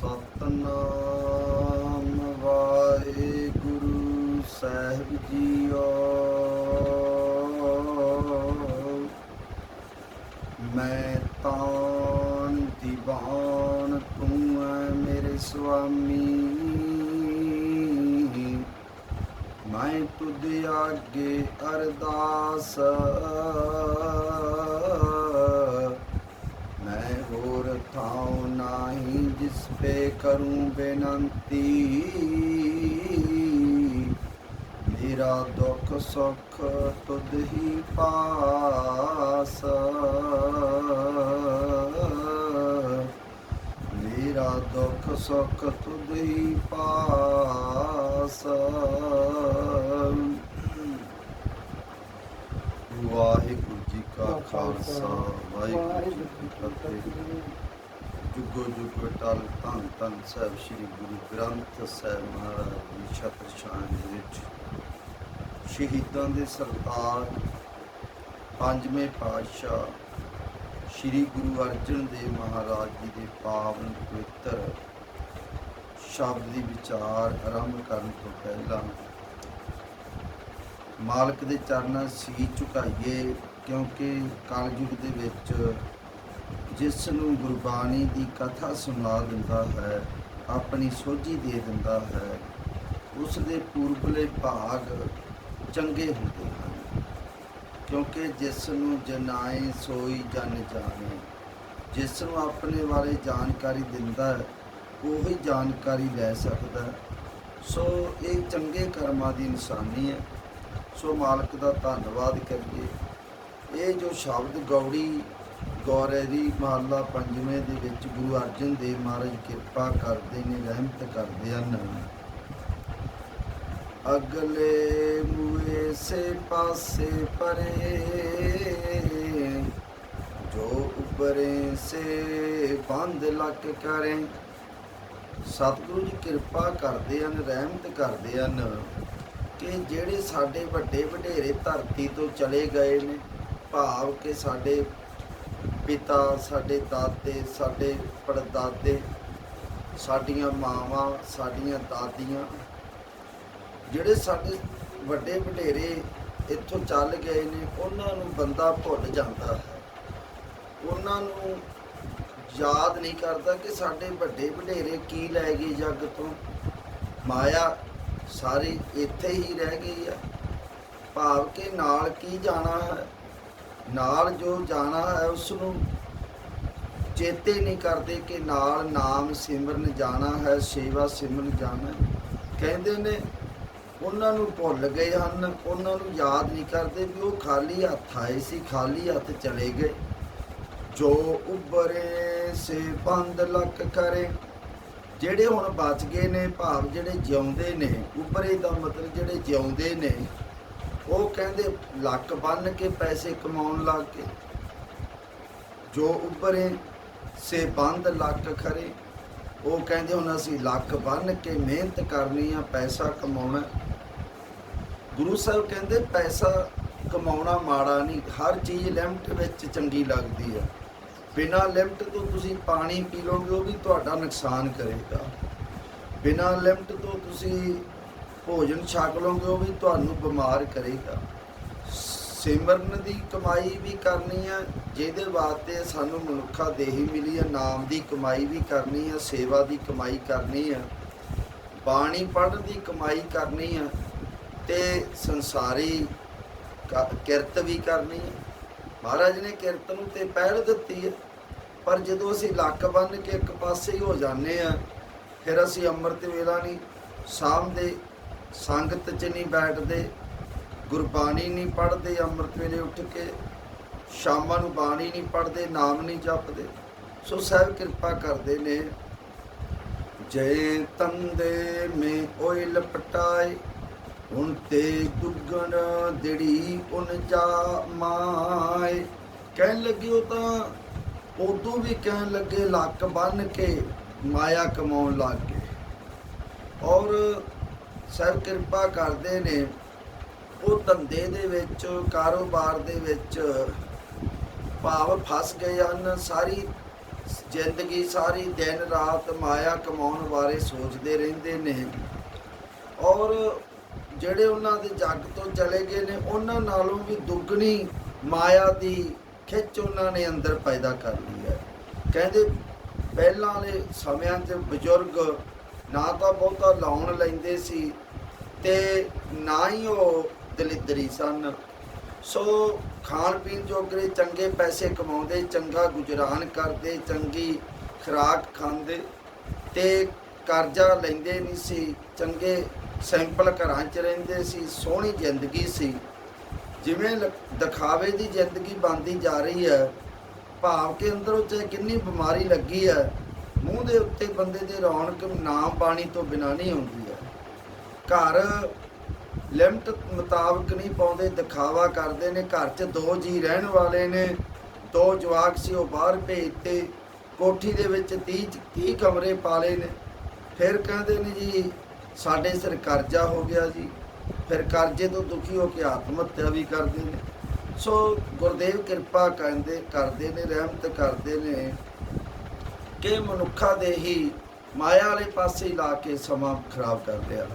ਸਤਨਾਮ ਵਾਹਿਗੁਰੂ ਸਾਹਿਬ JIO. ਮੈਂ ਤਾਂ ਦੀਵਾਨ, ਤੂੰ ਹੈ ਮੇਰੇ ਸੁਆਮੀ। ਮੈਂ ਤੁਧ ਅੱਗੇ ਅਰਦਾਸ। ਮੈਂ ਹੋਰ ਥਾਂ ਨਹੀਂ ਜਿਸ ਪੇ ਕਰੂੰ ਬੇਨੰਤੀ। ਮੇਰਾ ਦੁੱਖ ਸੁਖ ਤੁਧ ਹੀ ਪਾਸ। ਮੇਰਾ ਦੁੱਖ ਸੁੱਖ ਤੁਧ ਹੀ ਪਾਸ। ਵਾਹਿਗੁਰੂ ਜੀ ਕਾ ਖਾਲਸਾ, ਵਾਹਿਗੁਰੂ ਜੀ ਕੀ ਫਤਿਹ। ਜੁਗੋ ਜੁਗੋ ਟਲ ਧੰਨ ਧੰਨ ਸਾਹਿਬ ਸ੍ਰੀ ਗੁਰੂ ਗ੍ਰੰਥ ਸਾਹਿਬ ਮਹਾਰਾਜ ਦੀ ਛਤਰ ਛਾਂ ਦੇ ਵਿੱਚ। ਸ਼ਹੀਦਾਂ ਦੇ ਸਰਤਾਜ, ਪੰਜਵੇਂ ਪਾਤਸ਼ਾਹ ਸ੍ਰੀ ਗੁਰੂ ਅਰਜਨ ਦੇਵ ਮਹਾਰਾਜ ਜੀ ਦੇ ਪਾਵਨ ਪਵਿੱਤਰ ਸ਼ਬਦ ਦੀ ਵਿਚਾਰ ਆਰੰਭ ਕਰਨ ਤੋਂ ਪਹਿਲਾਂ ਮਾਲਕ ਦੇ ਚਰਨਾਂ ਸੀ ਝੁਕਾਈਏ ਕਿਉਂਕਿ ਕਲਯੁਗ ਦੇ ਵਿੱਚ ਜਿਸ ਨੂੰ ਗੁਰਬਾਣੀ ਦੀ ਕਥਾ ਸੁਣਾ ਦਿੰਦਾ ਹੈ, ਆਪਣੀ ਸੋਝੀ ਦੇ ਦਿੰਦਾ ਹੈ। ਉਸ ਦੇ ਪੂਰਬਲੇ ਭਾਗ ਚੰਗੇ ਹੁੰਦੇ ਹਨ, ਕਿਉਂਕਿ ਜਿਸ ਨੂੰ ਜਨਾਏ ਸੋਈ ਜਨ ਜਾਣੇ। ਜਿਸ ਨੂੰ ਆਪਣੇ ਬਾਰੇ ਜਾਣਕਾਰੀ ਦਿੰਦਾ ਹੈ, ਉਹੀ ਜਾਣਕਾਰੀ ਲੈ ਸਕਦਾ ਸੋ ਇਹ ਚੰਗੇ ਕਰਮਾਂ ਦੀ ਨਿਸ਼ਾਨੀ ਹੈ। ਸੋ ਮਾਲਕ ਦਾ ਧੰਨਵਾਦ ਕਰੀਏ। ਇਹ ਜੋ ਸ਼ਬਦ ਗੌੜੀ ਗੌਰੇ ਦੀ ਮਹੱਲਾ ਪੰਜਵੇਂ ਦੇ ਵਿੱਚ ਗੁਰੂ ਅਰਜਨ ਦੇਵ ਮਹਾਰਾਜ ਕਿਰਪਾ ਕਰਦੇ ਨੇ, ਰਹਿਮਤ ਕਰਦੇ ਹਨ। ਅਗਲੇ ਮੂਏ ਸੇ ਪਾਸੇ ਪਰੇ, ਜੋ ਉਪਰੇ ਸੇ ਬੰਦ ਲੱਕ ਕਰੇ। ਸਤਿਗੁਰੂ ਜੀ ਕਿਰਪਾ ਕਰਦੇ ਹਨ, ਰਹਿਮਤ ਕਰਦੇ ਹਨ ਕਿ ਜਿਹੜੇ ਸਾਡੇ ਵੱਡੇ ਵਡੇਰੇ ਧਰਤੀ ਤੋਂ ਚਲੇ ਗਏ ਨੇ, ਭਾਵ ਕਿ ਸਾਡੇ ਪਿਤਾ ਸਾਡੇ ਦਾਦੇ, ਸਾਡੇ ਪੜਦਾਦੇ, ਸਾਡੀਆਂ ਮਾਵਾਂ, ਸਾਡੀਆਂ ਦਾਦੀਆਂ, ਜਿਹੜੇ ਸਾਡੇ ਵੱਡੇ ਵਡੇਰੇ ਇੱਥੋਂ ਚੱਲ ਗਏ ਨੇ, ਉਹਨਾਂ ਨੂੰ ਬੰਦਾ ਭੁੱਲ ਜਾਂਦਾ ਹੈ। ਉਹਨਾਂ ਨੂੰ ਯਾਦ ਨਹੀਂ ਕਰਦਾ ਕਿ ਸਾਡੇ ਵੱਡੇ ਵਡੇਰੇ ਕੀ ਲੈ ਗਏ ਜੱਗ ਤੋਂ। ਮਾਇਆ ਸਾਰੀ ਇੱਥੇ ਹੀ ਰਹਿ ਗਈ ਆ। ਭਾਵ ਕਿ ਨਾਲ ਕੀ ਜਾਣਾ ਹੈ? ਨਾਲ ਜੋ ਜਾਣਾ ਹੈ ਉਸ ਨੂੰ ਚੇਤੇ ਨਹੀਂ ਕਰਦੇ ਕਿ ਨਾਲ ਨਾਮ ਸਿਮਰਨ ਜਾਣਾ ਹੈ, ਸੇਵਾ ਸਿਮਰਨ ਜਾਣਾ ਕਹਿੰਦੇ ਨੇ, ਉਹਨਾਂ ਨੂੰ ਭੁੱਲ ਗਏ ਹਨ, ਉਹਨਾਂ ਨੂੰ ਯਾਦ ਨਹੀਂ ਕਰਦੇ ਵੀ ਉਹ ਖਾਲੀ ਹੱਥ ਆਏ ਸੀ, ਖਾਲੀ ਹੱਥ ਚਲੇ ਗਏ। ਜੋ ਉੱਭਰੇ ਸੇ ਬੰਦ ਲੱਕ ਕਰੇ। ਜਿਹੜੇ ਹੁਣ ਬਚ ਗਏ ਨੇ, ਭਾਵ ਜਿਹੜੇ ਜਿਉਂਦੇ ਨੇ, ਉੱਭਰੇ ਦਾ ਮਤਲਬ ਜਿਹੜੇ ਜਿਉਂਦੇ ਨੇ ਉਹ ਕਹਿੰਦੇ ਲੱਕ ਬੰਨ ਕੇ ਪੈਸੇ ਕਮਾਉਣ ਲੱਗ ਕੇ ਜੋ ਉੱਭਰੇ, ਸੇ ਬੰਦ ਲੱਕ ਖਰੇ। ਉਹ ਕਹਿੰਦੇ ਹੁਣ ਅਸੀਂ ਲੱਕ ਬੰਨ ਕੇ ਮਿਹਨਤ ਕਰਨੀ ਆ, ਪੈਸਾ ਕਮਾਉਣਾ। ਗੁਰੂ ਸਾਹਿਬ ਕਹਿੰਦੇ ਪੈਸਾ ਕਮਾਉਣਾ ਮਾੜਾ ਨਹੀਂ, ਹਰ ਚੀਜ਼ ਲਿਮਟ ਵਿੱਚ ਚੰਗੀ ਲੱਗਦੀ ਆ। ਬਿਨਾਂ ਲਿਮਟ ਤੋਂ ਤੁਸੀਂ ਪਾਣੀ ਪੀ ਲਓਗੇ ਉਹ ਵੀ ਤੁਹਾਡਾ ਨੁਕਸਾਨ ਕਰੇਗਾ। ਬਿਨਾਂ ਲਿਮਟ ਤੋਂ ਤੁਸੀਂ ਭੋਜਨ ਛਕ ਲਓਗੇ, ਉਹ ਵੀ ਤੁਹਾਨੂੰ ਬਿਮਾਰ ਕਰੇਗਾ। ਸਿਮਰਨ ਦੀ ਕਮਾਈ ਵੀ ਕਰਨੀ ਹੈ ਜਿਹਦੇ ਵਾਸਤੇ ਸਾਨੂੰ ਮਨੁੱਖਾ ਦੇਹੀ ਮਿਲੀ ਹੈ ਨਾਮ ਦੀ ਕਮਾਈ ਵੀ ਕਰਨੀ ਹੈ ਸੇਵਾ ਦੀ ਕਮਾਈ ਕਰਨੀ ਹੈ ਬਾਣੀ ਪੜ੍ਹਨ ਦੀ ਕਮਾਈ ਕਰਨੀ ਹੈ ਤੇ ਸੰਸਾਰੀ ਕਿਰਤ ਵੀ ਕਰਨੀ ਹੈ ਮਹਾਰਾਜ ਨੇ ਕਿਰਤ ਨੂੰ ਤੇ ਪਹਿਲ ਦਿੱਤੀ ਹੈ ਪਰ ਜਦੋਂ ਅਸੀਂ ਲੱਕ ਬੰਨ ਕੇ ਇੱਕ ਪਾਸੇ ਹੀ ਹੋ ਜਾਂਦੇ ਆ, ਫਿਰ ਅਸੀਂ ਅੰਮ੍ਰਿਤ ਵੇਲਾ ਨਹੀਂ ਸਾਹਮਣੇ ਸੰਗਤ 'ਚ ਨਹੀਂ ਬੈਠਦੇ, ਗੁਰਬਾਣੀ ਨਹੀਂ ਪੜ੍ਹਦੇ, ਅੰਮ੍ਰਿਤ ਵੇਲੇ ਉੱਠ ਕੇ ਸ਼ਾਮਾਂ ਨੂੰ ਬਾਣੀ ਨਹੀਂ ਪੜ੍ਹਦੇ, ਨਾਮ ਨਹੀਂ ਜਪਦੇ। ਸੋ ਸਾਹਿਬ ਕਿਰਪਾ ਕਰਦੇ ਨੇ। ਜੈ ਤੰਦੇ ਮੇ ਓਇ ਲਪਟਾਏ, ਹੁਣ ਤੇ ਦੁੱਗਣ ਦਿੜੀ ਉਨ ਜਾ ਮਾਏ। ਕਹਿਣ ਲੱਗੇ ਉਹ ਤਾਂ ਉਦੋਂ ਵੀ ਕਹਿਣ ਲੱਗੇ, ਲੱਕ ਬੰਨ ਕੇ ਮਾਇਆ ਕਮਾਉਣ ਲੱਗ ਗਏ। ਔਰ ਸਾਹਿਬ ਕਿਰਪਾ ਕਰਦੇ ਨੇ। ਉਹ ਧੰਦੇ ਦੇ ਵਿੱਚ, ਕਾਰੋਬਾਰ ਦੇ ਵਿੱਚ ਭਾਵ ਫਸ ਗਏ ਹਨ। ਸਾਰੀ ਜ਼ਿੰਦਗੀ, ਸਾਰੀ ਦਿਨ ਰਾਤ ਮਾਇਆ ਕਮਾਉਣ ਬਾਰੇ ਸੋਚਦੇ ਰਹਿੰਦੇ ਨੇ। ਔਰ ਜਿਹੜੇ ਉਹਨਾਂ ਦੇ ਜੱਗ ਤੋਂ ਚਲੇ ਗਏ ਨੇ, ਉਹਨਾਂ ਨਾਲੋਂ ਵੀ ਦੁੱਗਣੀ ਮਾਇਆ ਦੀ ਖਿੱਚ ਉਹਨਾਂ ਨੇ ਅੰਦਰ ਪੈਦਾ ਕਰ ਲਈ ਹੈ। ਕਹਿੰਦੇ ਪਹਿਲਾਂ ਵਾਲੇ ਸਮਿਆਂ 'ਚ ਬਜ਼ੁਰਗ ਨਾ ਤਾਂ ਬਹੁਤਾ ਲਾਉਣ ਲੈਂਦੇ ਸੀ ਤੇ ਨਾ ਹੀ ਉਹ ਦਲਿੱਦਰੀ ਸਨ। ਸੋ ਖਾਣ ਪੀਣ ਜੋਗਰੇ ਚੰਗੇ ਪੈਸੇ ਕਮਾਉਂਦੇ, ਚੰਗਾ ਗੁਜ਼ਰਾਨ ਕਰਦੇ, ਚੰਗੀ ਖੁਰਾਕ ਖਾਂਦੇ ਤੇ ਕਰਜ਼ਾ ਲੈਂਦੇ ਨਹੀਂ ਸੀ, ਚੰਗੇ ਸਿੰਪਲ ਘਰਾਂ 'ਚ ਰਹਿੰਦੇ ਸੀ, ਸੋਹਣੀ ਜ਼ਿੰਦਗੀ ਸੀ। ਜਿਵੇਂ ਲ- ਦਿਖਾਵੇ ਦੀ ਜ਼ਿੰਦਗੀ ਬਣਦੀ ਜਾ ਰਹੀ ਹੈ, ਭਾਵ ਕਿ ਅੰਦਰੋਂ ਚਾਹੇ ਕਿੰਨੀ ਬਿਮਾਰੀ ਲੱਗੀ ਹੈ ਮੂੰਹ ਦੇ ਉੱਤੇ ਬੰਦੇ ਦੇ ਰੌਣਕ ਨਾਮ ਪਾਣੀ ਤੋਂ ਬਿਨਾ ਨਹੀਂ ਹੁੰਦੀ ਹੈ। ਘਰ ਲਿਮਟ ਮੁਤਾਬਕ ਨਹੀਂ ਪਾਉਂਦੇ, ਦਿਖਾਵਾ ਕਰਦੇ ਨੇ। ਘਰ 'ਚ ਦੋ ਜੀ ਰਹਿਣ ਵਾਲੇ ਨੇ। ਦੋ ਜਵਾਕ ਸੀ, ਉਹ ਬਾਹਰ ਭੇਜਤੇ ਕੋਠੀ ਦੇ ਵਿੱਚ 30 30 ਕਮਰੇ ਪਾਲੇ ਨੇ। ਫਿਰ ਕਹਿੰਦੇ ਨੇ ਜੀ, ਸਾਡੇ ਸਿਰ ਕਰਜ਼ਾ ਹੋ ਗਿਆ ਜੀ। ਫਿਰ ਕਰਜ਼ੇ ਤੋਂ ਦੁਖੀ ਹੋ ਕੇ ਆਤਮ ਹੱਤਿਆ ਵੀ ਕਰਦੇ ਨੇ। ਸੋ ਗੁਰਦੇਵ ਕਿਰਪਾ ਕਹਿੰਦੇ, ਕਰਦੇ ਨੇ, ਰਹਿਮਤ ਕਰਦੇ ਨੇ। ਕਿ ਮਨੁੱਖਾ ਦੇ ਹੀ ਮਾਇਆ ਵਾਲੇ ਪਾਸੇ ਲਾ ਕੇ ਸਮਾਂ ਖਰਾਬ ਕਰਦੇ ਆ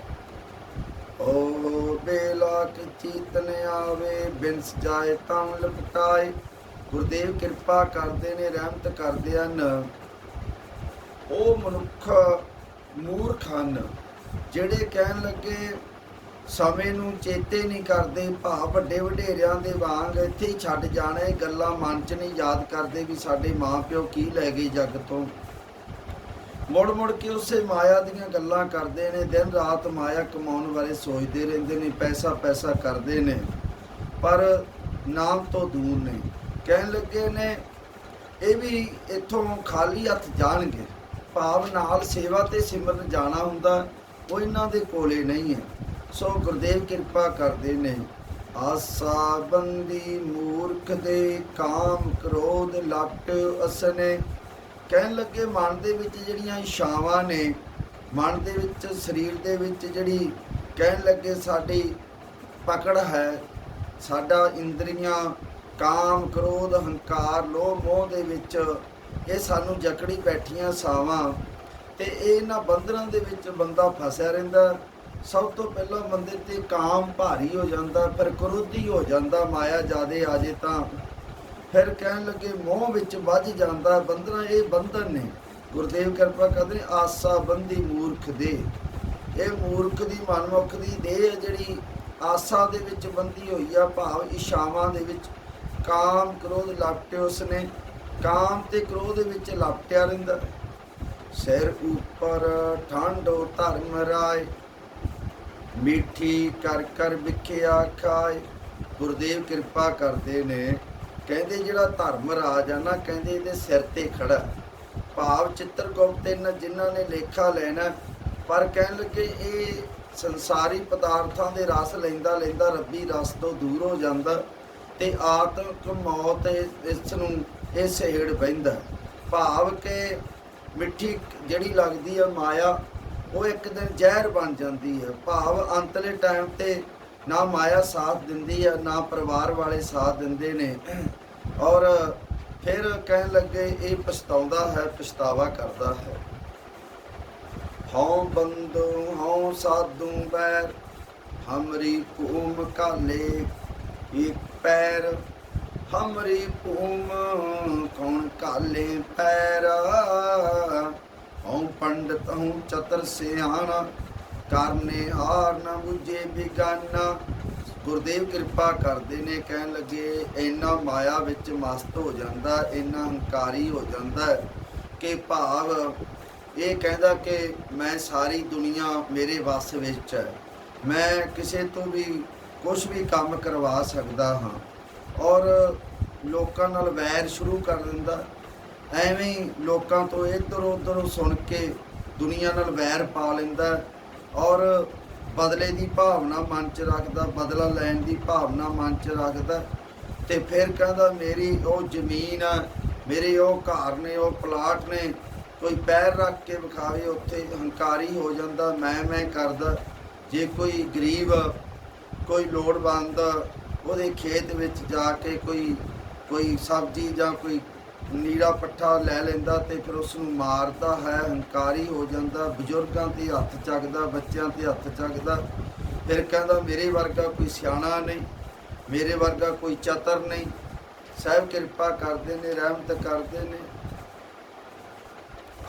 ਓ ਬੇਲਾਕ ਚੀਤਨ ਆਵੇ, ਬਿਨਸ ਜਾਏ ਤਾਂ ਲਪਟਾਏ। ਗੁਰਦੇਵ ਕਿਰਪਾ ਕਰਦੇ ਨੇ, ਰਹਿਮਤ ਕਰਦੇ ਹਨ। ਉਹ ਮਨੁੱਖ ਮੂਰਖ ਹਨ, ਜਿਹੜੇ ਕਹਿਣ ਲੱਗੇ ਸਮੇਂ ਨੂੰ ਚੇਤੇ ਨਹੀਂ ਕਰਦੇ ਭਾ ਵੱਡੇ ਵਡੇਰਿਆਂ ਦੇ ਵਾਂਗ ਇੱਥੇ ਹੀ ਛੱਡ ਜਾਣਾ, ਇਹ ਗੱਲਾਂ ਮਨ 'ਚ ਨਹੀਂ ਯਾਦ ਕਰਦੇ ਵੀ ਸਾਡੇ ਮਾਪਿਓ ਕੀ ਲੈ ਗਏ ਜੱਗ ਤੋਂ। ਮੁੜ ਮੁੜ ਕੇ ਉਸੇ ਮਾਇਆ ਦੀਆਂ ਗੱਲਾਂ ਕਰਦੇ ਨੇ, ਦਿਨ ਰਾਤ ਮਾਇਆ ਕਮਾਉਣ ਬਾਰੇ ਸੋਚਦੇ ਰਹਿੰਦੇ ਨੇ ਪੈਸਾ ਪੈਸਾ ਕਰਦੇ ਨੇ, ਪਰ ਨਾਮ ਤੋਂ ਦੂਰ ਨੇ। ਕਹਿਣ ਲੱਗੇ ਨੇ, ਇਹ ਵੀ ਇੱਥੋਂ ਖਾਲੀ ਹੱਥ ਜਾਣਗੇ। ਭਾਵ ਨਾਲ ਸੇਵਾ ਤੇ ਸਿਮਰਨ ਜਾਣਾ ਹੁੰਦਾ, ਉਹ ਇਹਨਾਂ ਦੇ ਕੋਲੇ ਨਹੀਂ ਹੈ। ਸੋ ਗੁਰਦੇਵ ਕਿਰਪਾ ਕਰਦੇ ਨੇ। ਆਸਾ ਬੰਦੀ ਮੂਰਖ ਦੇ ਕਾਮ ਕ੍ਰੋਧ ਲੱਟ ਅਸਨੇ। ਕਹਿਣ ਲੱਗੇ ਮਨ ਦੇ ਵਿੱਚ ਜਿਹੜੀਆਂ ਇਛਾਵਾਂ ਨੇ, ਮਨ ਦੇ ਵਿੱਚ, ਸਰੀਰ ਦੇ ਵਿੱਚ ਜਿਹੜੀ ਕਹਿਣ ਲੱਗੇ ਸਾਡੀ ਪਕੜ ਹੈ, ਸਾਡਾ ਇੰਦਰੀਆਂ, ਕਾਮ ਕ੍ਰੋਧ, ਹੰਕਾਰ, ਲੋਭ, ਮੋਹ ਦੇ ਵਿੱਚ ਇਹ ਸਾਨੂੰ ਜਕੜੀ ਬੈਠੀਆਂ ਸਾਵਾਂ ਤੇ ਇਹ ਇਹਨਾਂ ਬੰਧਨਾਂ ਦੇ ਵਿੱਚ ਬੰਦਾ ਫਸਿਆ ਰਹਿੰਦਾ। ਸਭ ਤੋਂ ਪਹਿਲਾਂ ਬੰਦੇ ਤੇ ਕਾਮ ਭਾਰੀ ਹੋ ਜਾਂਦਾ, ਫਿਰ ਕ੍ਰੋਧੀ ਹੋ ਜਾਂਦਾ, ਮਾਇਆ ਜਿਆਦੇ ਆ ਜੇ ਤਾਂ। ਫਿਰ ਕਹਿਣ ਲੱਗੇ, ਮੋਹ ਵਿੱਚ ਵੱਜ ਜਾਂਦਾ, ਬੰਧਨਾ ਇਹ ਬੰਧਨ ਨੇ। ਗੁਰਦੇਵ ਕਿਰਪਾ ਕਰਦੇ, ਆਸਾ ਬੰਦੀ ਮੂਰਖ ਦੇ। ਇਹ ਮੂਰਖ ਦੀ, ਮਨਮੁਖ ਦੀ ਦੇਹ ਹੈ ਜਿਹੜੀ ਆਸਾ ਦੇ ਵਿੱਚ ਬੰਦੀ ਹੋਈ ਆ, ਭਾਵ ਇਸ਼ਾਵਾਂ ਦੇ ਵਿੱਚ। ਕਾਮ ਕ੍ਰੋਧ ਲਪਟੇ ਉਸਨੇ ਕਾਮ ਤੇ ਕ੍ਰੋਧ ਵਿੱਚ ਲਪਟਿਆ ਰਹਿੰਦਾ। ਸਿਰ ਉੱਪਰ ਠੰਡੋ, ਧਰਮ ਰਾਏ। ਮਿੱਠੀ ਕਰ ਕਰ ਵਿਖਿਆ ਖਾਏ ਗੁਰਦੇਵ ਕਿਰਪਾ ਕਰਦੇ ਨੇ। ਕਹਿੰਦੇ ਜਿਹੜਾ ਧਰਮ ਰਾਜ ਆ ਨਾ, ਕਹਿੰਦੇ ਇਹਦੇ ਸਿਰ ਤੇ ਖੜਾ। ਭਾਵ ਚਿੱਤਰਗੁਪਤ ਇਹਨਾਂ ਜਿਨ੍ਹਾਂ ਨੇ ਲੇਖਾ ਲੈਣਾ, ਪਰ ਕਹਿਣ ਲੱਗੇ ਇਹ ਸੰਸਾਰੀ ਪਦਾਰਥਾਂ ਦੇ ਰਸ ਲੈਂਦਾ ਲੈਂਦਾ ਰੱਬੀ ਰਸ ਤੋਂ ਦੂਰ ਹੋ ਜਾਂਦਾ ਤੇ ਆਤਮਿਕ ਮੌਤ ਇਸ ਨੂੰ ਇਹ ਸਹਿੜ ਬਹਿੰਦਾ। ਭਾਵ ਕਿ ਮਿੱਠੀ ਜਿਹੜੀ ਲੱਗਦੀ ਆ ਮਾਇਆ ਉਹ ਇੱਕ ਦਿਨ ਜ਼ਹਿਰ ਬਣ ਜਾਂਦੀ ਹੈ। ਭਾਵ ਅੰਤਲੇ ਟਾਈਮ ਤੇ ਨਾ ਮਾਇਆ ਸਾਥ ਦਿੰਦੀ ਹੈ, ਨਾ ਪਰਿਵਾਰ ਵਾਲੇ ਸਾਥ ਦਿੰਦੇ ਨੇ। ਔਰ ਫਿਰ ਕਹਿਣ ਲੱਗੇ, ਇਹ ਪਛਤਾਉਂਦਾ ਹੈ, ਪਛਤਾਵਾ ਕਰਦਾ ਹੈ। ਹਉ ਬੰਦੂ, ਹਉ ਸਾਧੂ ਬੈਰ, ਹਮਰੀ ਭੂਮ ਕਾਲੇ ਇੱਕ ਪੈਰ, ਹਮਰੀ ਭੂਮ ਕੌਣ ਕਾਲੇ ਪੈਰਾ। ਹਉ ਪੰਡਤ ਹਉ ਚਤਰ ਸਿਆਣਾ, ਕਰਨੇ ਹਾਰ ਨਾ ਬੁਝੇ ਬਿਗਾਨਾ। ਗੁਰਦੇਵ ਕਿਰਪਾ ਕਰਦੇ ਨੇ, ਕਹਿਣ ਲੱਗੇ ਇੰਨਾ ਮਾਇਆ ਵਿੱਚ ਮਸਤ ਹੋ ਜਾਂਦਾ ਇੰਨਾ ਹੰਕਾਰੀ ਹੋ ਜਾਂਦਾ ਕਿ ਭਾਵ ਇਹ ਕਹਿੰਦਾ ਕਿ ਮੈਂ ਸਾਰੀ ਦੁਨੀਆ ਮੇਰੇ ਵੱਸ ਵਿੱਚ ਹੈ। ਮੈਂ ਕਿਸੇ ਤੋਂ ਵੀ ਕੁਝ ਵੀ ਕੰਮ ਕਰਵਾ ਸਕਦਾ ਹਾਂ। ਔਰ ਲੋਕਾਂ ਨਾਲ ਵੈਰ ਸ਼ੁਰੂ ਕਰ ਦਿੰਦਾ। ਐਵੇਂ ਹੀ ਲੋਕਾਂ ਤੋਂ ਇੱਧਰ ਉੱਧਰ ਸੁਣ ਕੇ ਦੁਨੀਆ ਨਾਲ ਵੈਰ ਪਾ ਲੈਂਦਾ ਔਰ ਬਦਲੇ ਦੀ ਭਾਵਨਾ ਮਨ 'ਚ ਰੱਖਦਾ, ਬਦਲਾ ਲੈਣ ਦੀ ਭਾਵਨਾ ਮਨ 'ਚ ਰੱਖਦਾ ਤੇ ਫਿਰ ਕਹਿੰਦਾ, ਮੇਰੀ ਉਹ ਜ਼ਮੀਨ ਆ, ਮੇਰੇ ਉਹ ਘਰ ਨੇ, ਉਹ ਪਲਾਟ ਨੇ, ਕੋਈ ਪੈਰ ਰੱਖ ਕੇ ਵਿਖਾਵੇ, ਉੱਥੇ ਹੰਕਾਰੀ ਹੋ ਜਾਂਦਾ, ਮੈਂ ਮੈਂ ਕਰਦਾ। ਜੇ ਕੋਈ ਗਰੀਬ, ਕੋਈ ਲੋੜਵੰਦ ਉਹਦੇ ਖੇਤ ਵਿੱਚ ਜਾ ਕੇ ਕੋਈ ਕੋਈ ਸਬਜ਼ੀ ਜਾਂ ਕੋਈ ਨੀੜਾ ਪੱਠਾ ਲੈ ਲੈਂਦਾ ਤੇ ਫਿਰ ਉਸ ਨੂੰ ਮਾਰਦਾ ਹੈ, ਹੰਕਾਰੀ ਹੋ ਜਾਂਦਾ, ਬਜ਼ੁਰਗਾਂ ਤੇ ਹੱਥ ਚੱਕਦਾ, ਬੱਚਿਆਂ ਤੇ ਹੱਥ ਚੱਕਦਾ। ਫਿਰ ਕਹਿੰਦਾ, ਮੇਰੇ ਵਰਗਾ ਕੋਈ ਸਿਆਣਾ ਨਹੀਂ, ਮੇਰੇ ਵਰਗਾ ਕੋਈ ਚਤਰ ਨਹੀਂ। ਸਾਹਿਬ ਕਿਰਪਾ ਕਰਦੇ ਨੇ, ਰਹਿਮਤ ਕਰਦੇ ਨੇ।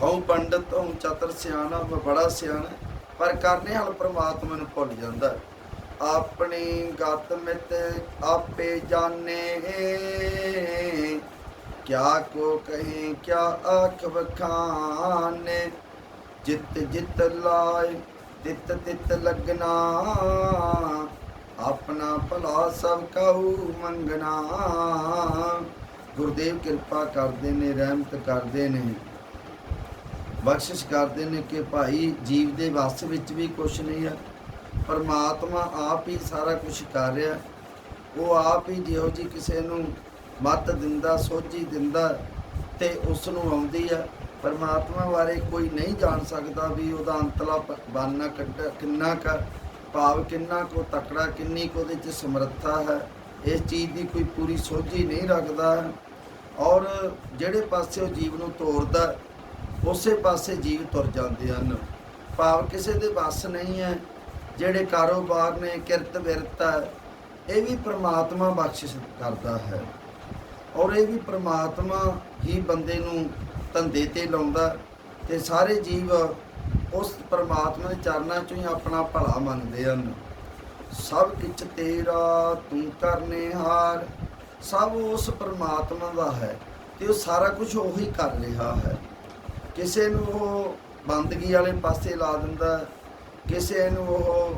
ਹਉ ਪੰਡਤ, ਹਉ ਚਤਰ ਸਿਆਣਾ, ਮੈਂ ਬੜਾ ਸਿਆਣਾ। ਪਰ ਕਰਨੇ ਹਾਲ ਪ੍ਰਮਾਤਮਾ ਨੂੰ ਭੁੱਲ ਜਾਂਦਾ। ਆਪਣੀ ਗਤ ਮਿਤ ਆਪੇ ਜਾਣੇ। ਕਿਆ ਕੋ ਕਹੀਂ, ਕਿਆ ਆਖ ਬਖਾਨੇ ਜਿਤ ਜਿਤ ਲਾਏ ਤਿਤ ਤਿਤ ਲਗਨਾ। ਆਪਣਾ ਭਲਾ ਸਭ ਕਹੂ ਮੰਗਣਾ। ਗੁਰਦੇਵ ਕਿਰਪਾ ਕਰਦੇ ਨੇ, ਰਹਿਮਤ ਕਰਦੇ ਨੇ। ਬਖਸ਼ਿਸ਼ ਕਰਦੇ ਨੇ ਕਿ ਭਾਈ ਜੀਵ ਦੇ ਵੱਸ ਵਿੱਚ ਵੀ ਕੁਝ ਨਹੀਂ ਹੈ ਪਰਮਾਤਮਾ ਆਪ ਹੀ ਸਾਰਾ ਕੁਝ ਕਰ ਰਿਹਾ। ਉਹ ਆਪ ਹੀ ਜਿਹੋ ਜੀ ਕਿਸੇ ਨੂੰ ਮੱਤ ਦਿੰਦਾ, ਸੋਝੀ ਦਿੰਦਾ ਤੇ ਉਸ ਨੂੰ ਆਉਂਦੀ ਹੈ ਪਰਮਾਤਮਾ ਬਾਰੇ ਕੋਈ ਨਹੀਂ ਜਾਣ ਸਕਦਾ ਵੀ ਉਹਦਾ ਅੰਤਲਾ ਬਾਨਾ ਕੱਢ, ਕਿੰਨਾ ਕ ਭਾਵ, ਕਿੰਨਾ ਕੋ ਤਕੜਾ, ਕਿੰਨੀ ਕੋ ਉਹਦੇ ਚ ਸਮਰੱਥਾ ਹੈ। ਇਸ ਚੀਜ਼ ਦੀ ਕੋਈ ਪੂਰੀ ਸੋਝੀ ਨਹੀਂ ਰੱਖਦਾ। ਔਰ ਜਿਹੜੇ ਪਾਸੇ ਉਹ ਜੀਵ ਨੂੰ ਤੋਰਦਾ, ਉਸੇ ਪਾਸੇ ਜੀਵ ਤੁਰ ਜਾਂਦੇ ਹਨ। ਭਾਵ ਕਿਸੇ ਦੇ ਵੱਸ ਨਹੀਂ ਹੈ। ਜਿਹੜੇ ਕਾਰੋਬਾਰ ਨੇ ਕਿਰਤ ਵਿਰਤ ਹੈ, ਇਹ ਵੀ ਪ੍ਰਮਾਤਮਾ ਬਖਸ਼ਿਸ਼ ਕਰਦਾ ਹੈ। ਔਰ ਇਹ ਵੀ ਪ੍ਰਮਾਤਮਾ ਹੀ ਬੰਦੇ ਨੂੰ ਧੰਦੇ ਤੇ ਲਾਉਂਦਾ ਤੇ ਸਾਰੇ ਜੀਵ ਉਸ ਪ੍ਰਮਾਤਮਾ ਦੇ ਚਰਨਾਂ ਚੋਂ ਹੀ ਆਪਣਾ ਭਲਾ ਮੰਨਦੇ ਹਨ। ਸਭ ਕਿਛ ਤੇਰਾ, ਤੂੰ ਕਰਨੇ ਹਾਰ, ਸਭ ਉਸ ਪ੍ਰਮਾਤਮਾ ਦਾ ਹੈ ਤੇ ਉਹ ਸਾਰਾ ਕੁਝ ਉਹੀ ਕਰ ਰਿਹਾ ਹੈ। ਕਿਸੇ ਨੂੰ ਉਹ ਬੰਦਗੀ ਵਾਲੇ ਪਾਸੇ ਲਾ ਦਿੰਦਾ, ਕਿਸੇ ਨੂੰ ਉਹ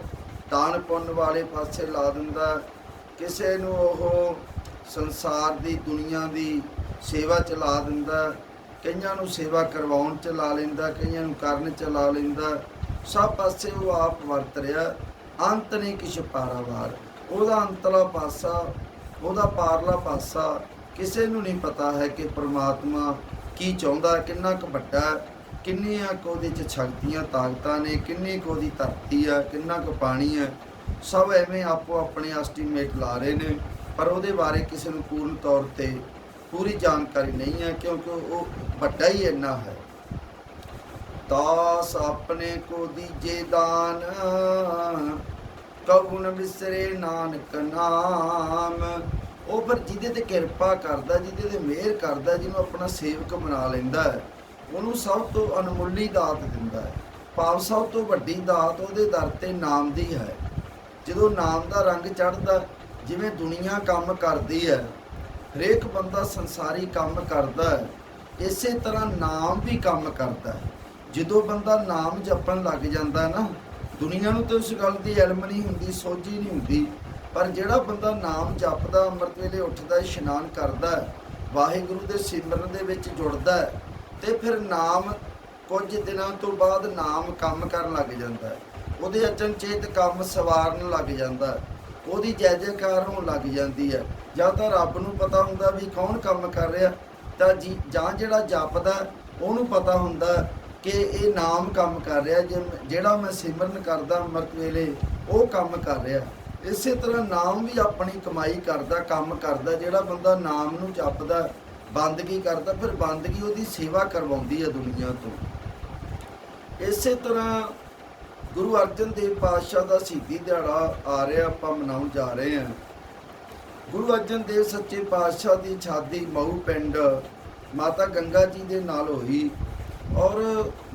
ਦਾਨ ਪੁੰਨ ਵਾਲੇ ਪਾਸੇ ਲਾ ਦਿੰਦਾ, ਕਿਸੇ ਨੂੰ ਉਹ ਸੰਸਾਰ ਦੀ, ਦੁਨੀਆ ਦੀ ਸੇਵਾ ਚ ਲਾ ਦਿੰਦਾ ਕਈਆਂ ਨੂੰ ਸੇਵਾ ਕਰਵਾਉਣ ਚ ਲਾ ਲੈਂਦਾ ਕਈਆਂ ਨੂੰ ਕਰਨ ਚ ਲਾ ਲੈਂਦਾ ਸਭ ਪਾਸੇ ਉਹ ਆਪ ਵਰਤ ਰਿਹਾ ਅੰਤ ਨਹੀਂ ਕਿਛ ਪਾਰਾਵਾਰ ਉਹਦਾ ਅੰਤਲਾ ਪਾਸਾ, ਉਹਦਾ ਪਾਰਲਾ ਪਾਸਾ ਕਿਸੇ ਨੂੰ ਨਹੀਂ ਪਤਾ ਹੈ ਕਿ ਪ੍ਰਮਾਤਮਾ ਕੀ ਚਾਹੁੰਦਾ ਕਿੰਨਾ ਕੁ ਵੱਡਾ ਕਿੰਨੀਆਂ ਕੁ ਉਹਦੇ ਚ ਸ਼ਕਤੀਆਂ ਤਾਕਤਾਂ ਨੇ, ਕਿੰਨੀ ਕੁ ਉਹਦੀ ਧਰਤੀ ਆ ਕਿੰਨਾ ਕੁ ਪਾਣੀ ਹੈ। ਸਭ ਐਵੇਂ ਆਪੋ ਆਪਣੇ ਐਸਟੀਮੇਟ ਲਾ ਰਹੇ ਨੇ। ਪਰ ਉਹਦੇ ਬਾਰੇ ਕਿਸੇ ਨੂੰ ਪੂਰਨ ਤੌਰ ਤੇ ਪੂਰੀ ਜਾਣਕਾਰੀ ਨਹੀਂ ਹੈ ਕਿਉਂਕਿ ਉਹ ਵੱਡਾ ਹੀ ਇੰਨਾ ਹੈ। ਦਾਸ ਆਪਣੇ ਕੋ ਦੀਜੇ ਦਾਨ ਕਬੂ ਨ ਬਿਸਰੇ ਨਾਨਕ ਨਾਮ। ਉਹ ਫਿਰ ਜਿਹਦੇ ਤੇ ਕਿਰਪਾ ਕਰਦਾ, ਜਿਹਦੇ ਤੇ ਮਿਹਰ ਕਰਦਾ, ਜਿਹਨੂੰ ਆਪਣਾ ਸੇਵਕ ਬਣਾ ਲੈਂਦਾ ਹੈ, ਉਹਨੂੰ ਸਭ ਤੋਂ ਅਨਮੁੱਲੀ ਦਾਤ ਦਿੰਦਾ ਹੈ। ਭਾਵ ਸਭ ਤੋਂ ਵੱਡੀ ਦਾਤ ਉਹਦੇ ਦਰ ਤੇ ਨਾਮ ਦੀ ਹੈ। ਜਦੋਂ ਨਾਮ ਦਾ ਰੰਗ ਚੜ੍ਹਦਾ ਜਿਵੇਂ ਦੁਨੀਆ ਕੰਮ ਕਰਦੀ ਹੈ ਹਰੇਕ ਬੰਦਾ ਸੰਸਾਰੀ ਕੰਮ ਕਰਦਾ ਹੈ ਇਸੇ ਤਰ੍ਹਾਂ ਨਾਮ ਵੀ ਕੰਮ ਕਰਦਾ ਹੈ। ਜਦੋਂ ਬੰਦਾ ਨਾਮ ਜਪਣ ਲੱਗ ਜਾਂਦਾ ਨਾ ਦੁਨੀਆ ਨੂੰ ਤਾਂ ਉਸ ਗੱਲ ਦੀ ਇਲਮ ਨਹੀਂ ਹੁੰਦੀ ਸੋਝੀ ਨਹੀਂ ਹੁੰਦੀ ਪਰ ਜਿਹੜਾ ਬੰਦਾ ਨਾਮ ਜਪਦਾ ਅੰਮ੍ਰਿਤ ਵੇਲੇ ਉੱਠਦਾ ਇਸ਼ਨਾਨ ਕਰਦਾ ਵਾਹਿਗੁਰੂ ਦੇ ਸਿਮਰਨ ਦੇ ਵਿੱਚ ਜੁੜਦਾ ਹੈ, ਤੇ ਫਿਰ ਨਾਮ ਕੁਝ ਦਿਨਾਂ ਤੋਂ ਬਾਅਦ ਨਾਮ ਕੰਮ ਕਰਨ ਲੱਗ ਜਾਂਦਾ ਉਹਦੇ ਅਚਨਚੇਤ ਕੰਮ ਸਵਾਰਨ ਲੱਗ ਜਾਂਦਾ ਉਹਦੀ ਜੈ ਜੈਕਾਰ ਹੋਣ ਲੱਗ ਜਾਂਦੀ ਹੈ। ਜਾਂ ਤਾਂ ਰੱਬ ਨੂੰ ਪਤਾ ਹੁੰਦਾ ਵੀ ਕੌਣ ਕੰਮ ਕਰ ਰਿਹਾ। ਤਾਂ ਜੀ, ਜਾਂ ਜਿਹੜਾ ਜਪਦਾ, ਉਹਨੂੰ ਪਤਾ ਹੁੰਦਾ ਕਿ ਇਹ ਨਾਮ ਕੰਮ ਕਰ ਰਿਹਾ। ਜੇ ਜਿਹੜਾ ਮੈਂ ਸਿਮਰਨ ਕਰਦਾ ਅੰਮ੍ਰਿਤ ਵੇਲੇ, ਉਹ ਕੰਮ ਕਰ ਰਿਹਾ। ਇਸੇ ਤਰ੍ਹਾਂ ਨਾਮ ਵੀ ਆਪਣੀ ਕਮਾਈ ਕਰਦਾ, ਕੰਮ ਕਰਦਾ। ਜਿਹੜਾ ਬੰਦਾ ਨਾਮ ਨੂੰ ਜਪਦਾ, ਬੰਦਗੀ ਕਰਦਾ, ਫਿਰ ਬੰਦਗੀ ਉਹਦੀ ਸੇਵਾ ਕਰਵਾਉਂਦੀ ਹੈ ਦੁਨੀਆ ਤੋਂ। ਇਸੇ ਤਰ੍ਹਾਂ ਗੁਰੂ ਅਰਜਨ ਦੇਵ ਪਾਤਸ਼ਾਹ ਦਾ ਸ਼ਹੀਦੀ ਦਿਹਾੜਾ ਆ ਰਿਹਾ, ਆਪਾਂ ਮਨਾਉਣ ਜਾ ਰਹੇ ਹਾਂ। ਗੁਰੂ ਅਰਜਨ ਦੇਵ ਸੱਚੇ ਪਾਤਸ਼ਾਹ ਦੀ ਛਾਦੀ ਮਊ ਪਿੰਡ ਮਾਤਾ ਗੰਗਾ ਜੀ ਦੇ ਨਾਲ ਹੋਈ ਔਰ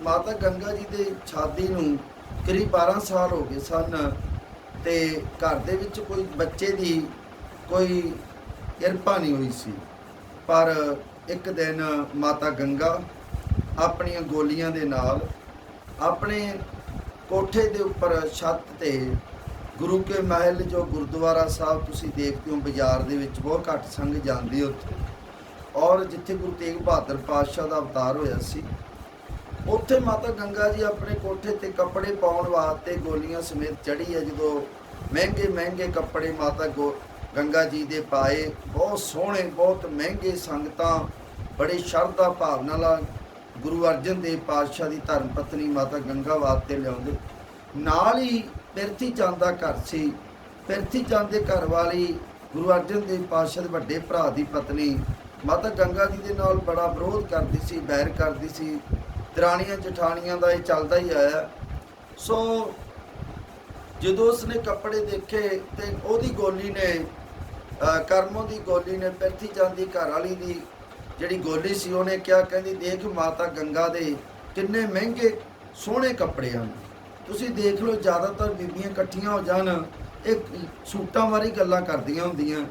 ਮਾਤਾ ਗੰਗਾ ਜੀ ਦੇ ਛਾਦੀ ਨੂੰ ਕਰੀਬ 12 ਸਾਲ ਹੋ ਗਏ ਸਨ ਤੇ ਘਰ ਦੇ ਵਿੱਚ ਕੋਈ ਬੱਚੇ ਦੀ ਕੋਈ ਕਿਰਪਾ ਨਹੀਂ ਹੋਈ ਸੀ। ਪਰ ਇੱਕ ਦਿਨ ਮਾਤਾ ਗੰਗਾ ਆਪਣੀਆਂ ਗੋਲੀਆਂ ਦੇ ਨਾਲ ਆਪਣੇ ਕੋਠੇ ਦੇ ਉੱਪਰ ਛੱਤ ਤੇ ਗੁਰੂ ਕੇ ਮਹਿਲ ਜੋ ਗੁਰਦੁਆਰਾ ਸਾਹਿਬ ਤੁਸੀਂ ਦੇਖਦੇ ਹੋ, ਬਾਜ਼ਾਰ ਦੇ ਵਿੱਚ ਬਹੁਤ ਘੱਟ ਸੰਗ ਜਾਂਦੀ ਉੱਥੇ। ਔਰ ਜਿੱਥੇ ਗੁਰੂ ਤੇਗ ਬਹਾਦਰ ਪਾਤਸ਼ਾਹ ਦਾ ਅਵਤਾਰ ਹੋਇਆ ਸੀ, ਉੱਥੇ ਮਾਤਾ ਗੰਗਾ ਜੀ ਆਪਣੇ ਕੋਠੇ ਤੇ ਕੱਪੜੇ ਪਾਉਣ ਵਾਸਤੇ ਗੋਲੀਆਂ ਸਮੇਤ ਚੜੀ ਹੈ। ਜਦੋਂ ਮਹਿੰਗੇ ਮਹਿੰਗੇ ਕੱਪੜੇ ਮਾਤਾ ਗੋ, ਗੰਗਾ ਜੀ ਦੇ ਪਾਏ, ਬਹੁਤ ਸੋਹਣੇ, ਬਹੁਤ ਮਹਿੰਗੇ ਸੰਗਤਾਂ, ਬੜੀ ਸ਼ਰਧਾ ਭਾਵਨਾ ਨਾਲ ਗੁਰੂ ਅਰਜਨ ਦੇਵ ਪਾਤਸ਼ਾਹ ਦੀ ਧਰਮ ਪਤਨੀ ਮਾਤਾ ਗੰਗਾ 'ਤੇ ਲਿਆਉਂਦੇ। ਨਾਲ ਹੀ ਪਿਰਥੀ ਚੰਦ ਦਾ ਘਰ ਸੀ। ਪਿਰਥੀ ਚੰਦ ਦੇ ਘਰ ਵਾਲੀ ਗੁਰੂ ਅਰਜਨ ਦੇਵ ਪਾਤਸ਼ਾਹ ਦੇ ਵੱਡੇ ਭਰਾ ਦੀ ਪਤਨੀ ਮਾਤਾ ਗੰਗਾ ਜੀ ਦੇ ਨਾਲ ਬੜਾ ਵਿਰੋਧ ਕਰਦੀ ਸੀ ਬੈਰ ਕਰਦੀ ਸੀ। ਦਰਾਣੀਆਂ ਜਠਾਣੀਆਂ ਦਾ ਇਹ ਚੱਲਦਾ ਹੀ ਆਇਆ। ਸੋ ਜਦੋਂ ਉਸਨੇ ਕੱਪੜੇ ਦੇਖੇ ਤੇ ਉਹਦੀ ਗੋਲੀ ਨੇ, ਅਹ ਕਰਮੋਂ ਦੀ ਗੋਲੀ ਨੇ ਪੈਥੀ ਜਾਂਦੀ ਘਰ ਵਾਲੀ ਦੀ ਜਿਹੜੀ ਗੋਲੀ ਸੀ, ਉਹਨੇ ਕਿਹਾ, ਕਹਿੰਦੀ, ਦੇਖ ਮਾਤਾ ਗੰਗਾ ਦੇ ਕਿੰਨੇ ਮਹਿੰਗੇ ਸੋਹਣੇ ਕੱਪੜੇ ਹਨ। ਤੁਸੀਂ ਦੇਖ ਲਓ, ਜ਼ਿਆਦਾਤਰ ਬੀਬੀਆਂ ਇਕੱਠੀਆਂ ਹੋ ਜਾਣ, ਇਹ ਸੂਟਾਂ ਬਾਰੇ ਗੱਲਾਂ ਕਰਦੀਆਂ ਹੁੰਦੀਆਂ।